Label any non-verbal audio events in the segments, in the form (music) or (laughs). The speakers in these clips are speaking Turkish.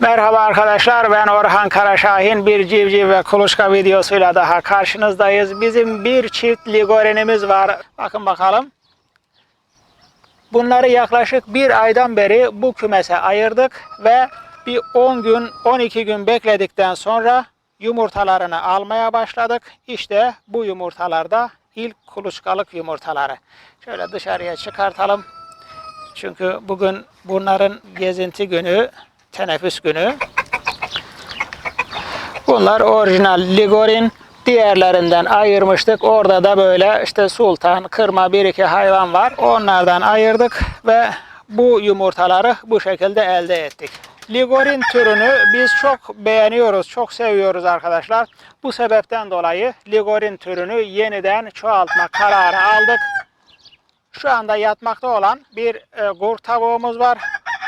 Merhaba arkadaşlar ben Orhan Karaşahin bir civciv ve kuluçka videosuyla daha karşınızdayız. Bizim bir çift ligorenimiz var. Bakın bakalım. Bunları yaklaşık bir aydan beri bu kümese ayırdık ve bir 10 gün 12 gün bekledikten sonra yumurtalarını almaya başladık. İşte bu yumurtalarda ilk kuluçkalık yumurtaları. Şöyle dışarıya çıkartalım. Çünkü bugün bunların gezinti günü, teneffüs günü. Bunlar orijinal ligorin. Diğerlerinden ayırmıştık. Orada da böyle işte sultan, kırma bir iki hayvan var. Onlardan ayırdık ve bu yumurtaları bu şekilde elde ettik. Ligorin türünü biz çok beğeniyoruz, çok seviyoruz arkadaşlar. Bu sebepten dolayı ligorin türünü yeniden çoğaltma kararı aldık. Şu anda yatmakta olan bir e, gur tavuğumuz var.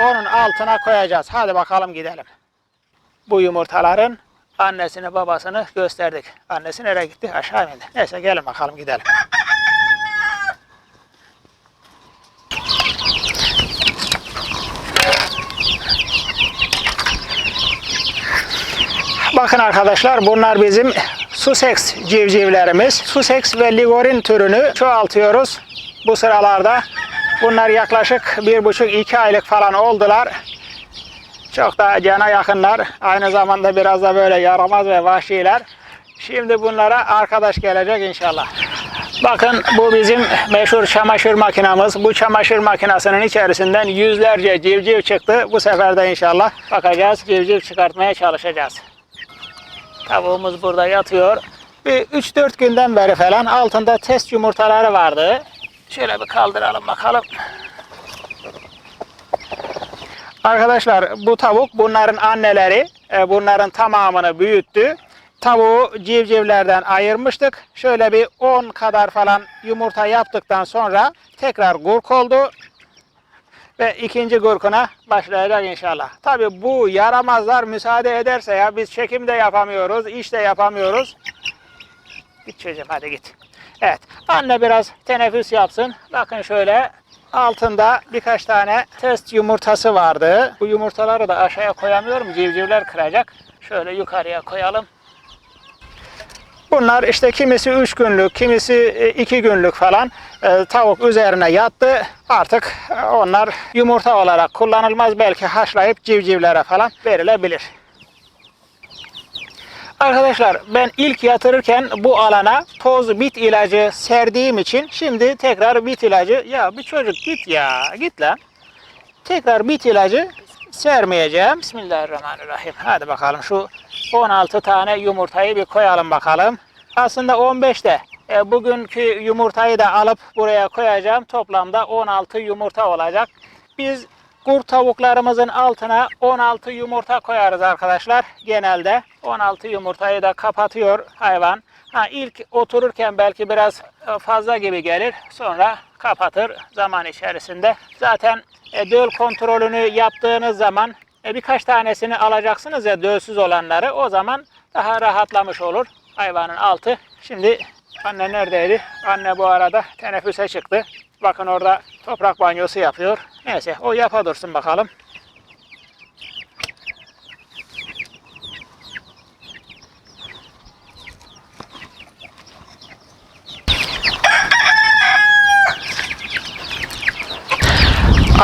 Onun altına koyacağız. Hadi bakalım gidelim. Bu yumurtaların annesini babasını gösterdik. Annesi nereye gitti? Aşağı indi? Neyse gelin bakalım gidelim. Bakın arkadaşlar bunlar bizim Sussex civcivlerimiz. Sussex ve Ligorin türünü çoğaltıyoruz bu sıralarda. Bunlar yaklaşık bir buçuk iki aylık falan oldular. Çok da cana yakınlar. Aynı zamanda biraz da böyle yaramaz ve vahşiler. Şimdi bunlara arkadaş gelecek inşallah. Bakın bu bizim meşhur çamaşır makinamız. Bu çamaşır makinesinin içerisinden yüzlerce civciv çıktı. Bu sefer de inşallah bakacağız civciv çıkartmaya çalışacağız. Tavuğumuz burada yatıyor. Bir 3-4 günden beri falan altında test yumurtaları vardı. Şöyle bir kaldıralım bakalım. Arkadaşlar bu tavuk bunların anneleri. E, Bunların tamamını büyüttü. Tavuğu civcivlerden ayırmıştık. Şöyle bir 10 kadar falan yumurta yaptıktan sonra tekrar gurk oldu. Ve ikinci gurkuna başlayacak inşallah. Tabi bu yaramazlar müsaade ederse ya biz çekim de yapamıyoruz, iş de yapamıyoruz. Git çocuğum hadi git. Evet anne biraz teneffüs yapsın. Bakın şöyle altında birkaç tane test yumurtası vardı. Bu yumurtaları da aşağıya koyamıyorum. Civcivler kıracak. Şöyle yukarıya koyalım. Bunlar işte kimisi 3 günlük, kimisi 2 günlük falan e, tavuk üzerine yattı. Artık e, onlar yumurta olarak kullanılmaz. Belki haşlayıp civcivlere falan verilebilir. Arkadaşlar ben ilk yatırırken bu alana toz bit ilacı serdiğim için şimdi tekrar bit ilacı ya bir çocuk git ya git lan. Tekrar bit ilacı sermeyeceğim. Bismillahirrahmanirrahim. Hadi bakalım şu 16 tane yumurtayı bir koyalım bakalım. Aslında 15 de e, bugünkü yumurtayı da alıp buraya koyacağım. Toplamda 16 yumurta olacak. Biz kurt tavuklarımızın altına 16 yumurta koyarız arkadaşlar. Genelde 16 yumurtayı da kapatıyor hayvan. Ha, ilk otururken belki biraz e, fazla gibi gelir. Sonra kapatır zaman içerisinde. Zaten e, döl kontrolünü yaptığınız zaman e, birkaç tanesini alacaksınız ya dölsüz olanları. O zaman daha rahatlamış olur hayvanın altı. Şimdi anne neredeydi? Anne bu arada teneffüse çıktı. Bakın orada toprak banyosu yapıyor. Neyse o yapa dursun bakalım.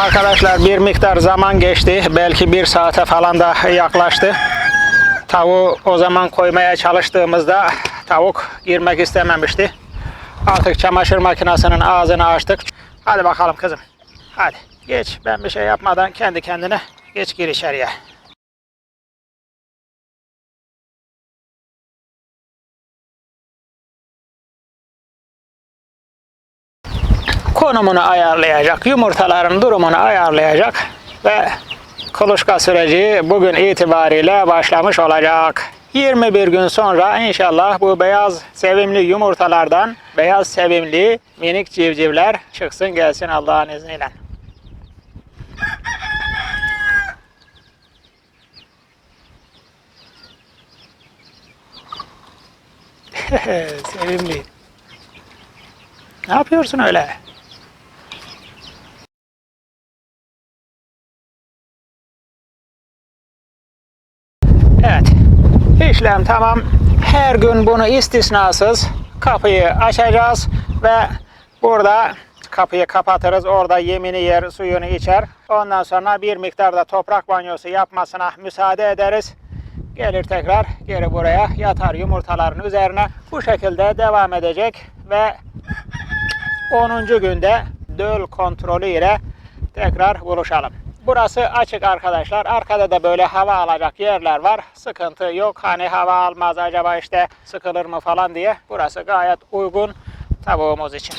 Arkadaşlar bir miktar zaman geçti. Belki bir saate falan da yaklaştı. Tavuğu o zaman koymaya çalıştığımızda tavuk girmek istememişti. Artık çamaşır makinesinin ağzını açtık. Hadi bakalım kızım. Hadi geç ben bir şey yapmadan kendi kendine geç gir içeriye. konumunu ayarlayacak, yumurtaların durumunu ayarlayacak ve kuluçka süreci bugün itibariyle başlamış olacak. 21 gün sonra inşallah bu beyaz sevimli yumurtalardan beyaz sevimli minik civcivler çıksın gelsin Allah'ın izniyle. (laughs) sevimli. Ne yapıyorsun öyle? Evet. İşlem tamam. Her gün bunu istisnasız kapıyı açacağız ve burada kapıyı kapatırız. Orada yemini yer, suyunu içer. Ondan sonra bir miktarda toprak banyosu yapmasına müsaade ederiz. Gelir tekrar geri buraya yatar yumurtaların üzerine. Bu şekilde devam edecek ve 10. günde döl kontrolü ile tekrar buluşalım. Burası açık arkadaşlar. Arkada da böyle hava alacak yerler var. Sıkıntı yok. Hani hava almaz acaba işte sıkılır mı falan diye. Burası gayet uygun tavuğumuz için.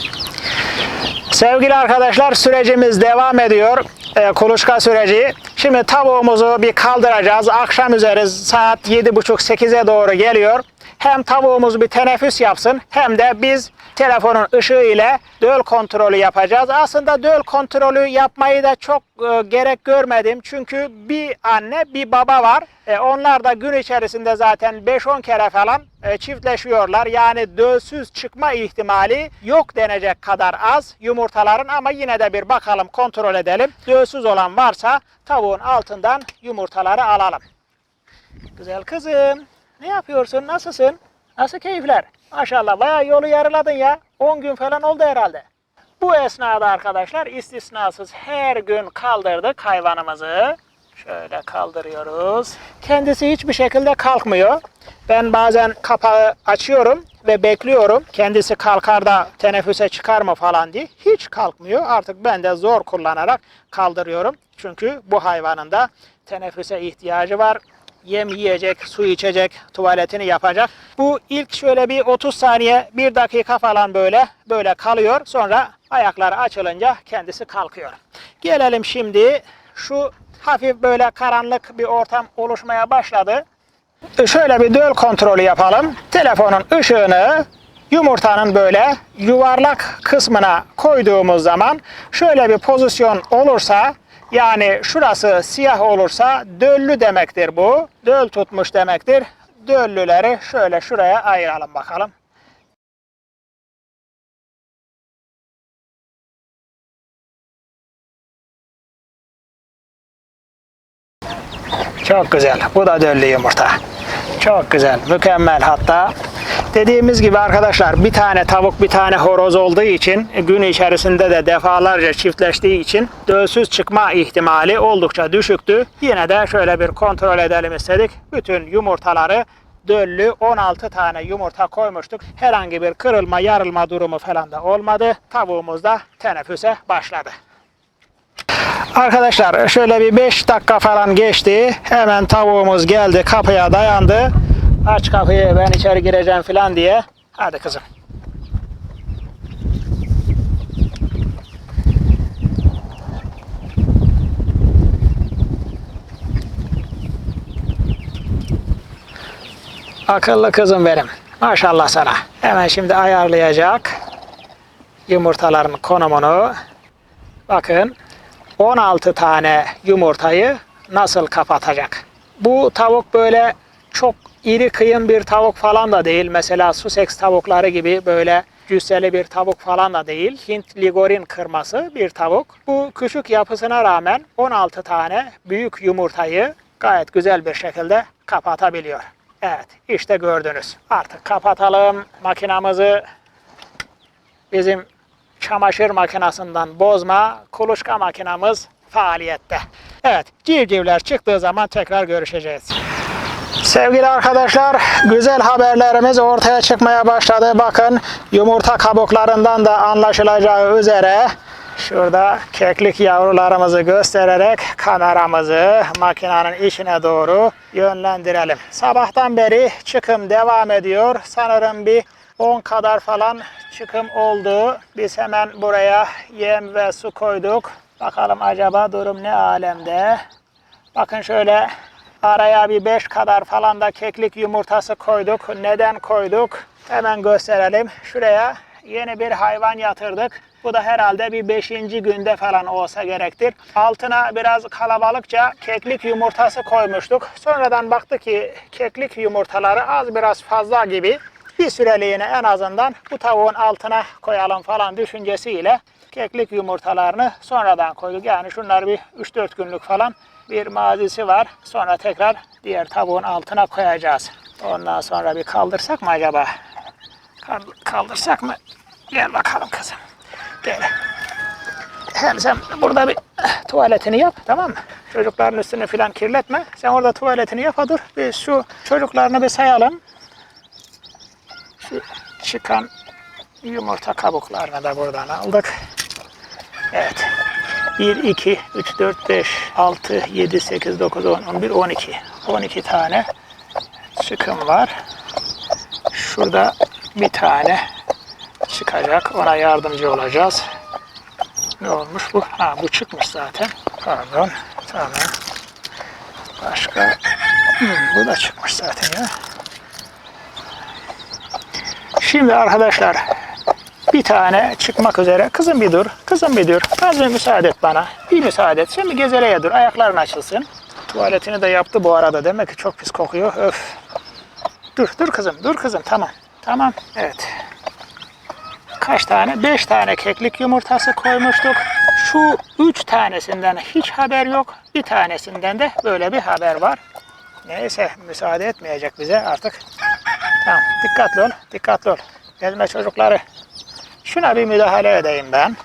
Sevgili arkadaşlar sürecimiz devam ediyor. Ee, kuluçka süreci. Şimdi tavuğumuzu bir kaldıracağız. Akşam üzeri saat 7.30-8'e doğru geliyor. Hem tavuğumuz bir teneffüs yapsın hem de biz telefonun ışığı ile döl kontrolü yapacağız. Aslında döl kontrolü yapmayı da çok e, gerek görmedim. Çünkü bir anne bir baba var. E, onlar da gün içerisinde zaten 5-10 kere falan e, çiftleşiyorlar. Yani dölsüz çıkma ihtimali yok denecek kadar az yumurtaların ama yine de bir bakalım kontrol edelim. Dölsüz olan varsa tavuğun altından yumurtaları alalım. Güzel kızım. Ne yapıyorsun? Nasılsın? Nasıl keyifler? Maşallah bayağı yolu yarıladın ya. 10 gün falan oldu herhalde. Bu esnada arkadaşlar istisnasız her gün kaldırdık hayvanımızı. Şöyle kaldırıyoruz. Kendisi hiçbir şekilde kalkmıyor. Ben bazen kapağı açıyorum ve bekliyorum. Kendisi kalkar da teneffüse çıkar mı falan diye. Hiç kalkmıyor. Artık ben de zor kullanarak kaldırıyorum. Çünkü bu hayvanın da teneffüse ihtiyacı var yem yiyecek, su içecek, tuvaletini yapacak. Bu ilk şöyle bir 30 saniye, 1 dakika falan böyle böyle kalıyor. Sonra ayakları açılınca kendisi kalkıyor. Gelelim şimdi şu hafif böyle karanlık bir ortam oluşmaya başladı. Şöyle bir döl kontrolü yapalım. Telefonun ışığını yumurtanın böyle yuvarlak kısmına koyduğumuz zaman şöyle bir pozisyon olursa yani şurası siyah olursa döllü demektir bu. Döl tutmuş demektir. Döllüleri şöyle şuraya ayıralım bakalım. Çok güzel. Bu da döllü yumurta. Çok güzel. Mükemmel hatta. Dediğimiz gibi arkadaşlar bir tane tavuk bir tane horoz olduğu için gün içerisinde de defalarca çiftleştiği için dölsüz çıkma ihtimali oldukça düşüktü. Yine de şöyle bir kontrol edelim istedik. Bütün yumurtaları döllü 16 tane yumurta koymuştuk. Herhangi bir kırılma yarılma durumu falan da olmadı. Tavuğumuz da teneffüse başladı. Arkadaşlar şöyle bir 5 dakika falan geçti. Hemen tavuğumuz geldi kapıya dayandı. Aç kapıyı ben içeri gireceğim falan diye. Hadi kızım. Akıllı kızım benim. Maşallah sana. Hemen şimdi ayarlayacak yumurtaların konumunu. Bakın 16 tane yumurtayı nasıl kapatacak? Bu tavuk böyle çok iri kıyım bir tavuk falan da değil. Mesela Sussex tavukları gibi böyle cüsseli bir tavuk falan da değil. Hint ligorin kırması bir tavuk. Bu küçük yapısına rağmen 16 tane büyük yumurtayı gayet güzel bir şekilde kapatabiliyor. Evet işte gördünüz. Artık kapatalım makinamızı. Bizim çamaşır makinasından bozma kuluçka makinamız faaliyette. Evet civcivler çıktığı zaman tekrar görüşeceğiz. Sevgili arkadaşlar güzel haberlerimiz ortaya çıkmaya başladı. Bakın yumurta kabuklarından da anlaşılacağı üzere şurada keklik yavrularımızı göstererek kameramızı makinenin içine doğru yönlendirelim. Sabahtan beri çıkım devam ediyor. Sanırım bir 10 kadar falan çıkım oldu. Biz hemen buraya yem ve su koyduk. Bakalım acaba durum ne alemde. Bakın şöyle araya bir 5 kadar falan da keklik yumurtası koyduk. Neden koyduk? Hemen gösterelim. Şuraya yeni bir hayvan yatırdık. Bu da herhalde bir 5. günde falan olsa gerektir. Altına biraz kalabalıkça keklik yumurtası koymuştuk. Sonradan baktık ki keklik yumurtaları az biraz fazla gibi bir süreliğine en azından bu tavuğun altına koyalım falan düşüncesiyle keklik yumurtalarını sonradan koyduk. Yani şunlar bir 3-4 günlük falan bir mazisi var. Sonra tekrar diğer tavuğun altına koyacağız. Ondan sonra bir kaldırsak mı acaba? Kal- Kaldırsak mı? Gel bakalım kızım. Gel. Hem sen burada bir tuvaletini yap tamam mı? Çocukların üstünü filan kirletme. Sen orada tuvaletini yap dur. Biz şu çocuklarını bir sayalım. Şu çıkan yumurta kabuklarını da buradan aldık. Evet. 1, 2, 3, 4, 5, 6, 7, 8, 9, 10, 11, 12. 12 tane çıkım var. Şurada bir tane çıkacak. Ona yardımcı olacağız. Ne olmuş bu? Ha bu çıkmış zaten. Pardon. Tamam. Başka. Hmm, bu da çıkmış zaten ya. Şimdi arkadaşlar bir tane çıkmak üzere. Kızım bir dur. Kızım bir dur. Az bir müsaade et bana. Bir müsaade et. Bir gezeleye dur. Ayakların açılsın. Tuvaletini de yaptı bu arada. Demek ki çok pis kokuyor. Öf. Dur dur kızım. Dur kızım. Tamam. Tamam. Evet. Kaç tane? Beş tane keklik yumurtası koymuştuk. Şu üç tanesinden hiç haber yok. Bir tanesinden de böyle bir haber var. Neyse müsaade etmeyecek bize artık. Tamam dikkatli ol. Dikkatli ol. Gezme çocukları. Şuna bir müdahale edeyim ben.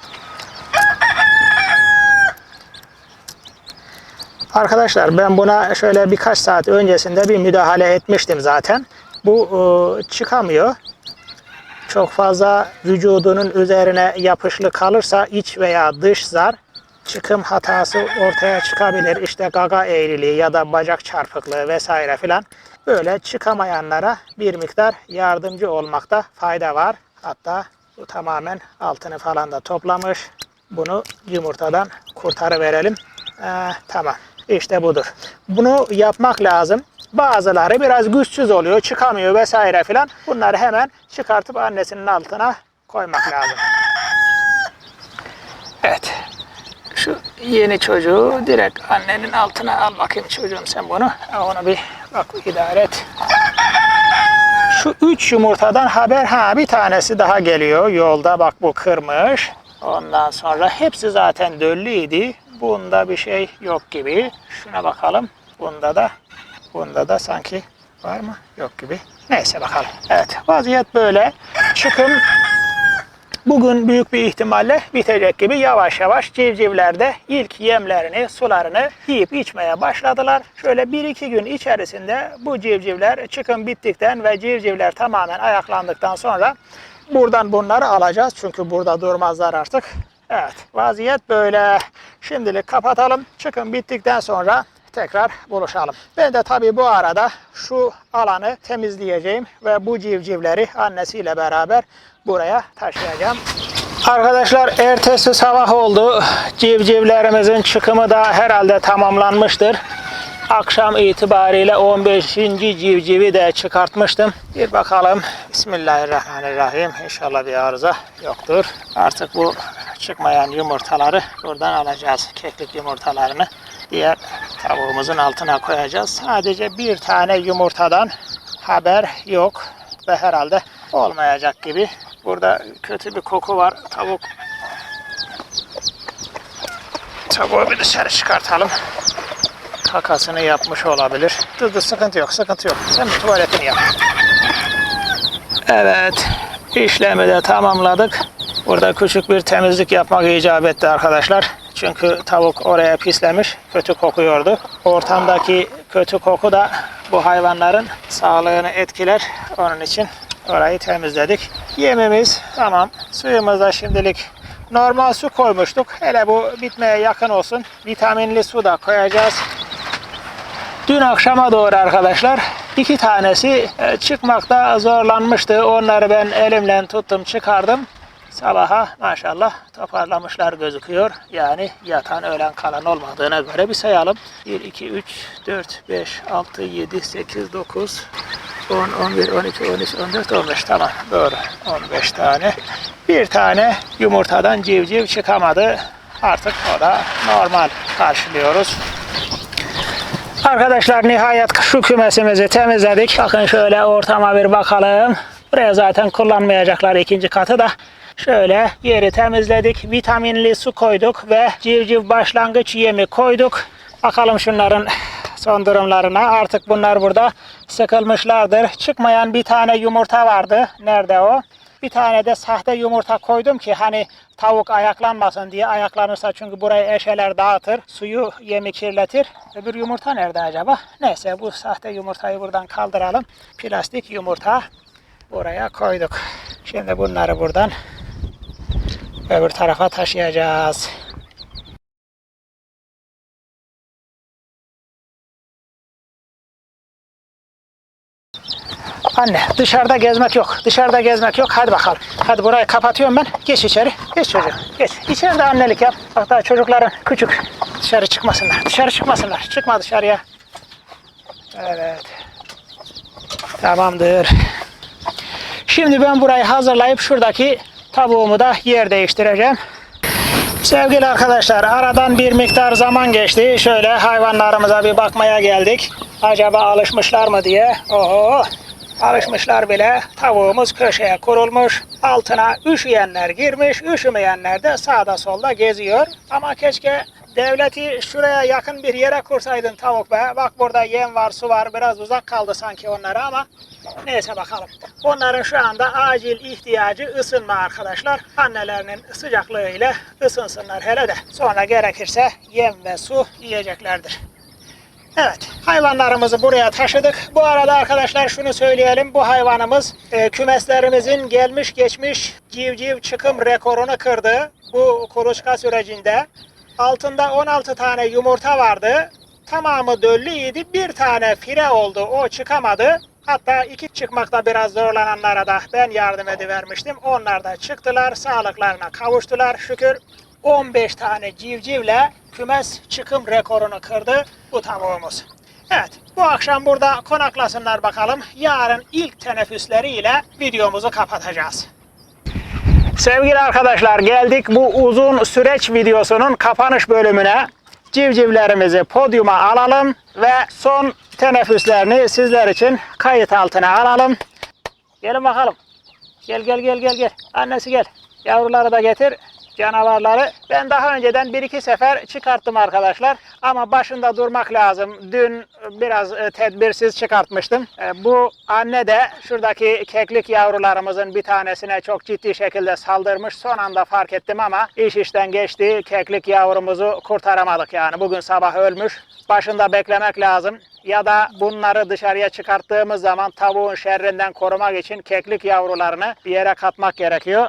Arkadaşlar ben buna şöyle birkaç saat öncesinde bir müdahale etmiştim zaten. Bu e, çıkamıyor. Çok fazla vücudunun üzerine yapışlı kalırsa iç veya dış zar çıkım hatası ortaya çıkabilir. İşte gaga eğriliği ya da bacak çarpıklığı vesaire filan. Böyle çıkamayanlara bir miktar yardımcı olmakta fayda var. Hatta bu tamamen altını falan da toplamış. Bunu yumurtadan kurtarıverelim. Ee, tamam. İşte budur. Bunu yapmak lazım. Bazıları biraz güçsüz oluyor, çıkamıyor vesaire filan. Bunları hemen çıkartıp annesinin altına koymak lazım. Evet. Şu yeni çocuğu direkt annenin altına al bakayım çocuğum sen bunu. Onu bir bak idare et. Şu üç yumurtadan haber ha bir tanesi daha geliyor yolda bak bu kırmış. Ondan sonra hepsi zaten döllüydi. Bunda bir şey yok gibi. Şuna bakalım. Bunda da bunda da sanki var mı? Yok gibi. Neyse bakalım. Evet vaziyet böyle. Çıkım Bugün büyük bir ihtimalle bitecek gibi yavaş yavaş civcivler de ilk yemlerini, sularını yiyip içmeye başladılar. Şöyle bir iki gün içerisinde bu civcivler çıkım bittikten ve civcivler tamamen ayaklandıktan sonra buradan bunları alacağız. Çünkü burada durmazlar artık. Evet vaziyet böyle. Şimdilik kapatalım. Çıkım bittikten sonra tekrar buluşalım. Ben de tabii bu arada şu alanı temizleyeceğim ve bu civcivleri annesiyle beraber buraya taşıyacağım. Arkadaşlar ertesi sabah oldu. Civcivlerimizin çıkımı da herhalde tamamlanmıştır. Akşam itibariyle 15. civcivi de çıkartmıştım. Bir bakalım. Bismillahirrahmanirrahim. İnşallah bir arıza yoktur. Artık bu çıkmayan yumurtaları buradan alacağız. Keklik yumurtalarını diğer tavuğumuzun altına koyacağız. Sadece bir tane yumurtadan haber yok ve herhalde olmayacak gibi. Burada kötü bir koku var. Tavuk Tavuğu bir dışarı çıkartalım. Kakasını yapmış olabilir. Dur dur sıkıntı yok sıkıntı yok. Sen bir tuvaletini yap. Evet işlemi de tamamladık. Burada küçük bir temizlik yapmak icap etti arkadaşlar. Çünkü tavuk oraya pislemiş, kötü kokuyordu. Ortamdaki kötü koku da bu hayvanların sağlığını etkiler. Onun için orayı temizledik. Yemimiz tamam. Suyumuza şimdilik normal su koymuştuk. Hele bu bitmeye yakın olsun. Vitaminli su da koyacağız. Dün akşama doğru arkadaşlar iki tanesi e, çıkmakta zorlanmıştı. Onları ben elimle tuttum çıkardım. Sabaha maşallah toparlamışlar gözüküyor. Yani yatan ölen kalan olmadığına göre bir sayalım. 1, 2, 3, 4, 5, 6, 7, 8, 9, 10, 11, 12, 13, 14, 15 tamam doğru 15 tane. Bir tane yumurtadan civciv çıkamadı. Artık o da normal karşılıyoruz. Arkadaşlar nihayet şu kümesimizi temizledik. Bakın şöyle ortama bir bakalım. Buraya zaten kullanmayacaklar ikinci katı da. Şöyle yeri temizledik. Vitaminli su koyduk ve civciv başlangıç yemi koyduk. Bakalım şunların son durumlarına. Artık bunlar burada sıkılmışlardır. Çıkmayan bir tane yumurta vardı. Nerede o? Bir tane de sahte yumurta koydum ki hani tavuk ayaklanmasın diye. Ayaklanırsa çünkü burayı eşeler dağıtır. Suyu yemi kirletir. Öbür yumurta nerede acaba? Neyse bu sahte yumurtayı buradan kaldıralım. Plastik yumurta buraya koyduk. Şimdi bunları buradan öbür tarafa taşıyacağız. Anne dışarıda gezmek yok. Dışarıda gezmek yok. Hadi bakalım. Hadi burayı kapatıyorum ben. Geç içeri. Geç çocuğum. Geç. İçeride annelik yap. Bak daha çocukların küçük. Dışarı çıkmasınlar. Dışarı çıkmasınlar. Çıkma dışarıya. Evet. Tamamdır. Şimdi ben burayı hazırlayıp şuradaki tavuğumu da yer değiştireceğim. Sevgili arkadaşlar aradan bir miktar zaman geçti. Şöyle hayvanlarımıza bir bakmaya geldik. Acaba alışmışlar mı diye. Oho alışmışlar bile. Tavuğumuz köşeye kurulmuş. Altına üşüyenler girmiş. Üşümeyenler de sağda solda geziyor. Ama keşke devleti şuraya yakın bir yere kursaydın tavuk be. Bak burada yem var su var. Biraz uzak kaldı sanki onlara ama Neyse bakalım. Onların şu anda acil ihtiyacı ısınma arkadaşlar. Annelerinin sıcaklığıyla ısınsınlar hele de. Sonra gerekirse yem ve su yiyeceklerdir. Evet, hayvanlarımızı buraya taşıdık. Bu arada arkadaşlar şunu söyleyelim. Bu hayvanımız e, kümeslerimizin gelmiş geçmiş civciv çıkım rekorunu kırdı. Bu kuluçka sürecinde. Altında 16 tane yumurta vardı. Tamamı döllüydi. Bir tane fire oldu. O çıkamadı. Hatta iki çıkmakta biraz zorlananlara da ben yardım edivermiştim. Onlar da çıktılar. Sağlıklarına kavuştular şükür. 15 tane civcivle kümes çıkım rekorunu kırdı bu tavuğumuz. Evet bu akşam burada konaklasınlar bakalım. Yarın ilk teneffüsleriyle videomuzu kapatacağız. Sevgili arkadaşlar geldik bu uzun süreç videosunun kapanış bölümüne. Civcivlerimizi podyuma alalım ve son teneffüslerini sizler için kayıt altına alalım. Gelin bakalım. Gel gel gel gel gel. Annesi gel. Yavruları da getir. Canavarları. Ben daha önceden bir iki sefer çıkarttım arkadaşlar. Ama başında durmak lazım. Dün biraz e, tedbirsiz çıkartmıştım. E, Bu anne de şuradaki keklik yavrularımızın bir tanesine çok ciddi şekilde saldırmış. Son anda fark ettim ama iş işten geçti. Keklik yavrumuzu kurtaramadık yani. Bugün sabah ölmüş. Başında beklemek lazım. Ya da bunları dışarıya çıkarttığımız zaman tavuğun şerrinden korumak için keklik yavrularını bir yere katmak gerekiyor.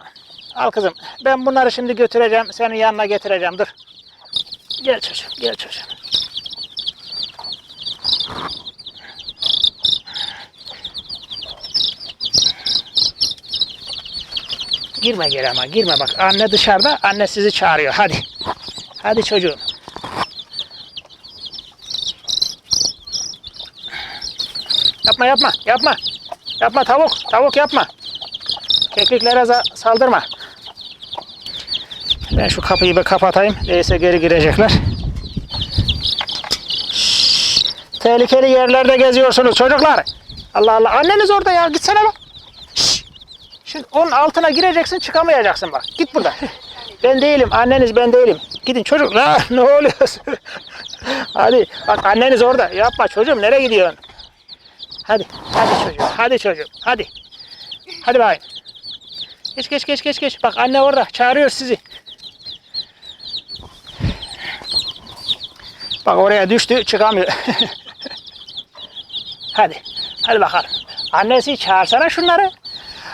Al kızım. Ben bunları şimdi götüreceğim. Senin yanına getireceğim. Dur. Gel çocuğum. Gel çocuğum. Girme geri ama. Girme bak. Anne dışarıda. Anne sizi çağırıyor. Hadi. Hadi çocuğum. Yapma yapma. Yapma. Yapma tavuk. Tavuk yapma. Kekliklere saldırma. Ben şu kapıyı bir kapatayım. Değilse geri girecekler. Şşş! Tehlikeli yerlerde geziyorsunuz çocuklar. Allah Allah. Anneniz orada ya. Gitsene bak. Şşş! Şimdi onun altına gireceksin çıkamayacaksın bak. Git buradan. Ben değilim. Anneniz ben değilim. Gidin çocuk. La, (laughs) ne oluyorsun? Hadi. Bak anneniz orada. Yapma çocuğum. Nereye gidiyorsun? Hadi. Hadi çocuğum. Hadi çocuğum. Hadi. Hadi bakayım. Geç geç geç geç geç. Bak anne orada çağırıyor sizi. Bak oraya düştü çıkamıyor. (laughs) Hadi. Hadi bakalım. Annesi çağırsana şunları.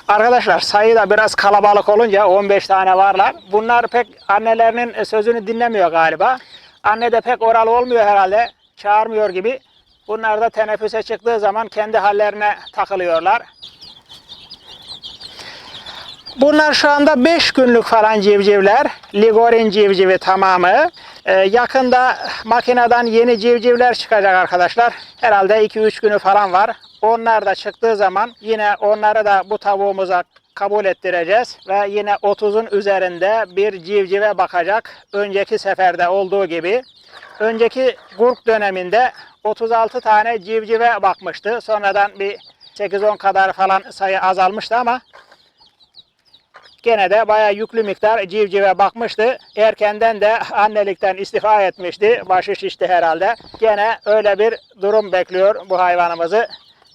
Arkadaşlar sayı da biraz kalabalık olunca 15 tane varlar. Bunlar pek annelerinin sözünü dinlemiyor galiba. Anne de pek oral olmuyor herhalde. Çağırmıyor gibi. Bunlar da teneffüse çıktığı zaman kendi hallerine takılıyorlar. Bunlar şu anda 5 günlük falan civcivler. Ligorin civcivi tamamı. Ee, yakında makineden yeni civcivler çıkacak arkadaşlar. Herhalde 2-3 günü falan var. Onlar da çıktığı zaman yine onları da bu tavuğumuza kabul ettireceğiz. Ve yine 30'un üzerinde bir civcive bakacak. Önceki seferde olduğu gibi. Önceki gurk döneminde 36 tane civcive bakmıştı. Sonradan bir 8-10 kadar falan sayı azalmıştı ama gene de bayağı yüklü miktar civcive bakmıştı. Erkenden de annelikten istifa etmişti. Başı şişti herhalde. Gene öyle bir durum bekliyor bu hayvanımızı.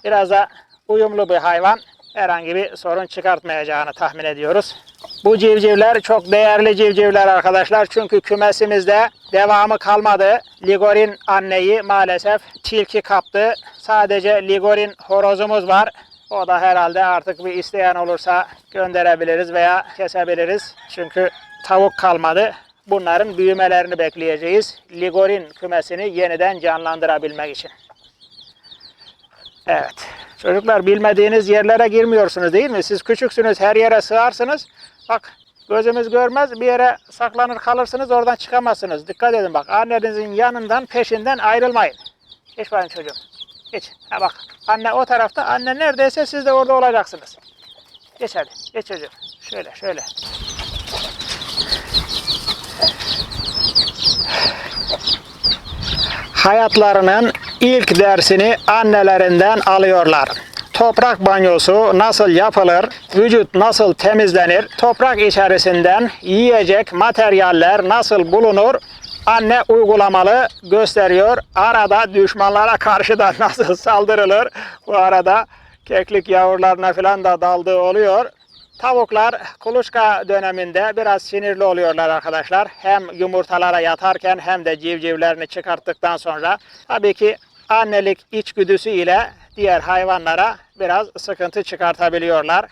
Biraz da uyumlu bir hayvan. Herhangi bir sorun çıkartmayacağını tahmin ediyoruz. Bu civcivler çok değerli civcivler arkadaşlar. Çünkü kümesimizde devamı kalmadı. Ligorin anneyi maalesef tilki kaptı. Sadece Ligorin horozumuz var. O da herhalde artık bir isteyen olursa gönderebiliriz veya kesebiliriz. Çünkü tavuk kalmadı. Bunların büyümelerini bekleyeceğiz. Ligorin kümesini yeniden canlandırabilmek için. Evet. Çocuklar bilmediğiniz yerlere girmiyorsunuz değil mi? Siz küçüksünüz her yere sığarsınız. Bak gözümüz görmez bir yere saklanır kalırsınız oradan çıkamazsınız. Dikkat edin bak annenizin yanından peşinden ayrılmayın. Geç bakayım çocuğum. Geç. Ha bak anne o tarafta anne neredeyse siz de orada olacaksınız. Geç hadi. Geç çocuğum. Şöyle şöyle. hayatlarının ilk dersini annelerinden alıyorlar. Toprak banyosu nasıl yapılır, vücut nasıl temizlenir, toprak içerisinden yiyecek materyaller nasıl bulunur, anne uygulamalı gösteriyor. Arada düşmanlara karşı da (laughs) nasıl saldırılır, bu arada keklik yavrularına falan da daldığı oluyor. Tavuklar kuluçka döneminde biraz sinirli oluyorlar arkadaşlar. Hem yumurtalara yatarken hem de civcivlerini çıkarttıktan sonra. Tabii ki annelik içgüdüsü ile diğer hayvanlara biraz sıkıntı çıkartabiliyorlar.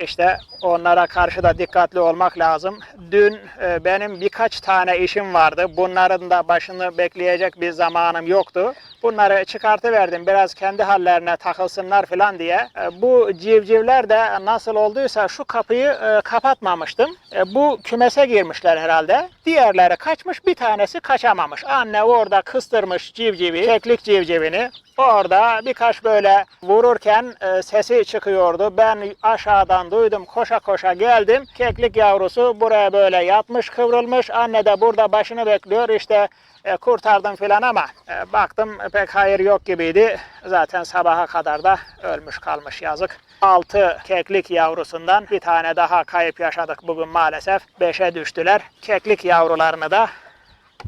İşte onlara karşı da dikkatli olmak lazım. Dün e, benim birkaç tane işim vardı. Bunların da başını bekleyecek bir zamanım yoktu. Bunları çıkartıverdim biraz kendi hallerine takılsınlar falan diye. E, Bu civcivler de nasıl olduysa şu kapıyı e, kapatmamıştım. Bu kümese girmişler herhalde. Diğerleri kaçmış bir tanesi kaçamamış. Anne orada kıstırmış civcivi, keklik civcivini. Orada birkaç böyle vururken sesi çıkıyordu. Ben aşağıdan duydum koşa koşa geldim. Keklik yavrusu buraya böyle yatmış kıvrılmış. Anne de burada başını bekliyor. İşte e, kurtardım filan ama e, baktım pek hayır yok gibiydi. Zaten sabaha kadar da ölmüş kalmış yazık. 6 keklik yavrusundan bir tane daha kayıp yaşadık bugün maalesef. 5'e düştüler. Keklik yavrularını da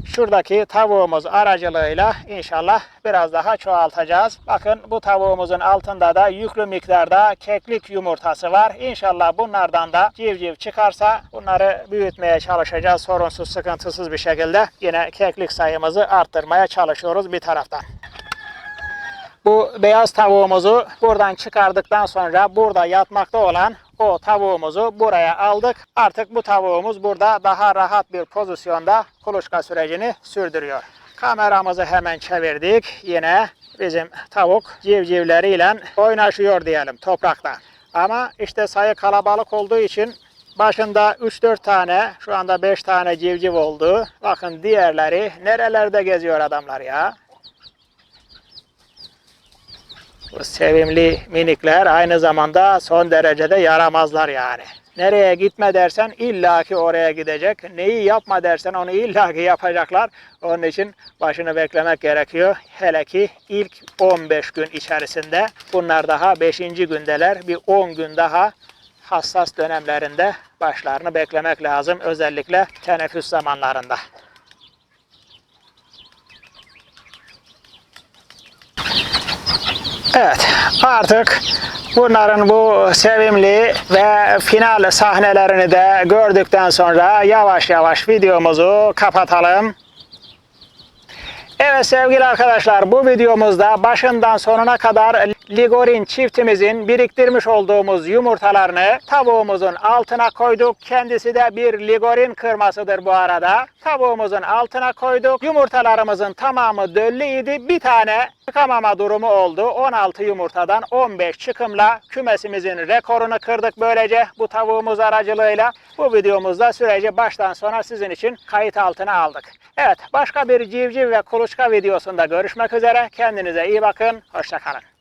şuradaki tavuğumuz aracılığıyla inşallah biraz daha çoğaltacağız. Bakın bu tavuğumuzun altında da yüklü miktarda keklik yumurtası var. İnşallah bunlardan da civciv çıkarsa bunları büyütmeye çalışacağız sorunsuz sıkıntısız bir şekilde. Yine keklik sayımızı arttırmaya çalışıyoruz bir taraftan. Bu beyaz tavuğumuzu buradan çıkardıktan sonra burada yatmakta olan o tavuğumuzu buraya aldık. Artık bu tavuğumuz burada daha rahat bir pozisyonda kuluçka sürecini sürdürüyor. Kameramızı hemen çevirdik. Yine bizim tavuk civcivleriyle oynaşıyor diyelim toprakta. Ama işte sayı kalabalık olduğu için başında 3-4 tane, şu anda 5 tane civciv oldu. Bakın diğerleri nerelerde geziyor adamlar ya. Bu sevimli minikler aynı zamanda son derecede yaramazlar yani. Nereye gitme dersen illaki oraya gidecek. Neyi yapma dersen onu illaki yapacaklar. Onun için başını beklemek gerekiyor. Hele ki ilk 15 gün içerisinde. Bunlar daha 5. gündeler. Bir 10 gün daha hassas dönemlerinde başlarını beklemek lazım. Özellikle teneffüs zamanlarında. Evet artık bunların bu sevimli ve final sahnelerini de gördükten sonra yavaş yavaş videomuzu kapatalım. Evet sevgili arkadaşlar bu videomuzda başından sonuna kadar Ligorin çiftimizin biriktirmiş olduğumuz yumurtalarını tavuğumuzun altına koyduk. Kendisi de bir Ligorin kırmasıdır bu arada. Tavuğumuzun altına koyduk. Yumurtalarımızın tamamı döllüydi. Bir tane çıkamama durumu oldu. 16 yumurtadan 15 çıkımla kümesimizin rekorunu kırdık böylece bu tavuğumuz aracılığıyla. Bu videomuzda süreci baştan sona sizin için kayıt altına aldık. Evet başka bir civciv ve kuluçka videosunda görüşmek üzere. Kendinize iyi bakın. Hoşçakalın.